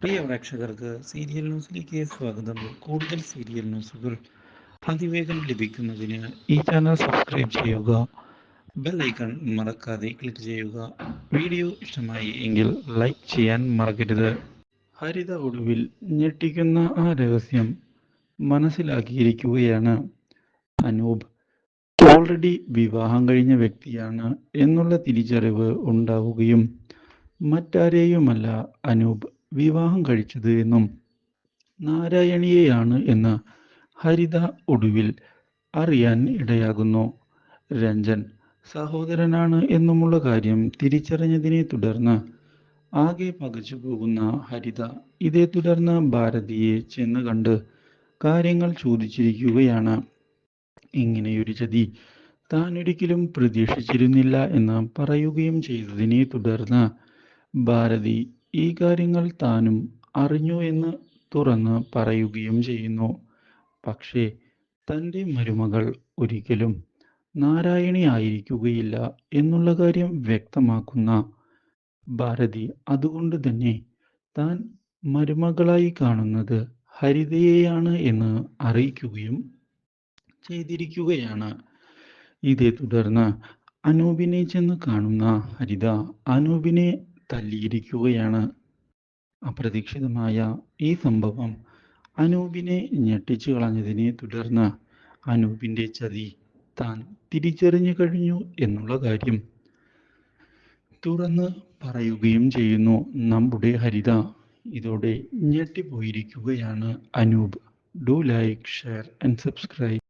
പ്രിയ പ്രേക്ഷകർക്ക് സീരിയൽ ന്യൂസിലേക്ക് സ്വാഗതം. കൂടുതൽ സീരിയൽ ന്യൂസുകൾ അതിവേഗം ലഭിക്കുന്നതിന് ഈ ചാനൽ സബ്സ്ക്രൈബ് ചെയ്യുക ബെൽ ഐക്കൺ മറക്കാതെ ക്ലിക്ക് ചെയ്യുക. വീഡിയോ ഇഷ്ടമായി എങ്കിൽ ലൈക്ക് ചെയ്യാൻ മറക്കരുത്. ഹരിത ഒടുവിൽ ഞെട്ടിക്കുന്ന ആ രഹസ്യം മനസ്സിലാക്കിയിരിക്കുകയാണ് അനൂപ്. ഓൾറെഡി വിവാഹം കഴിഞ്ഞ വ്യക്തിയാണ് എന്നുള്ള തിരിച്ചറിവ് ഉണ്ടാവുകയും മറ്റാരെയുമല്ല അനൂപ് വിവാഹം കഴിച്ചത് എന്നും നാരായണിയെയാണ് എന്ന് ഹരിത ഒടുവിൽ അറിയാൻ ഇടയാകുന്നു. രഞ്ജൻ സഹോദരനാണ് എന്നുമുള്ള കാര്യം തിരിച്ചറിഞ്ഞതിനെ തുടർന്ന് ആകെ പകച്ചു പോകുന്ന ഹരിത ഇതേ തുടർന്ന് ഭാരതിയെ ചെന്ന് കണ്ട് കാര്യങ്ങൾ ചോദിച്ചിരിക്കുകയാണ്. ഇങ്ങനെയൊരു ചതി താൻ ഒരിക്കലും പ്രതീക്ഷിച്ചിരുന്നില്ല എന്ന് പറയുകയും ചെയ്തതിനെ തുടർന്ന് ഭാരതി ഈ കാര്യങ്ങൾ താനും അറിഞ്ഞു എന്ന് തുറന്ന് പറയുകയും ചെയ്യുന്നു. പക്ഷേ തന്റെ മരുമകൾ ഒരിക്കലും നാരായണി ആയിരിക്കുകയില്ല എന്നുള്ള കാര്യം വ്യക്തമാക്കുന്ന ഭാരതി അതുകൊണ്ട് തന്നെ താൻ മരുമകളായി കാണുന്നത് ഹരിതയെയാണ് എന്ന് അറിയിക്കുകയും ചെയ്തിരിക്കുകയാണ്. ഇതേ തുടർന്ന് അനൂപിനെ ചെന്ന് കാണുന്ന ഹരിത അനൂപിനെ തല്ലിയിരിക്കുകയാണ്. അപ്രതീക്ഷിതമായ ഈ സംഭവം അനൂപിനെ ഞെട്ടിച്ചു കളഞ്ഞതിനെ തുടർന്ന് അനൂപിന്റെ ചതി താൻ തിരിച്ചറിഞ്ഞു കഴിഞ്ഞു എന്നുള്ള കാര്യം. തുറന്ന് പറയുകയും ചെയ്യുന്നു നമ്മുടെ ഹരിത ഇതോടെ ഞെട്ടിപ്പോയിരിക്കുകയാണ് Anoop. Do like share and subscribe.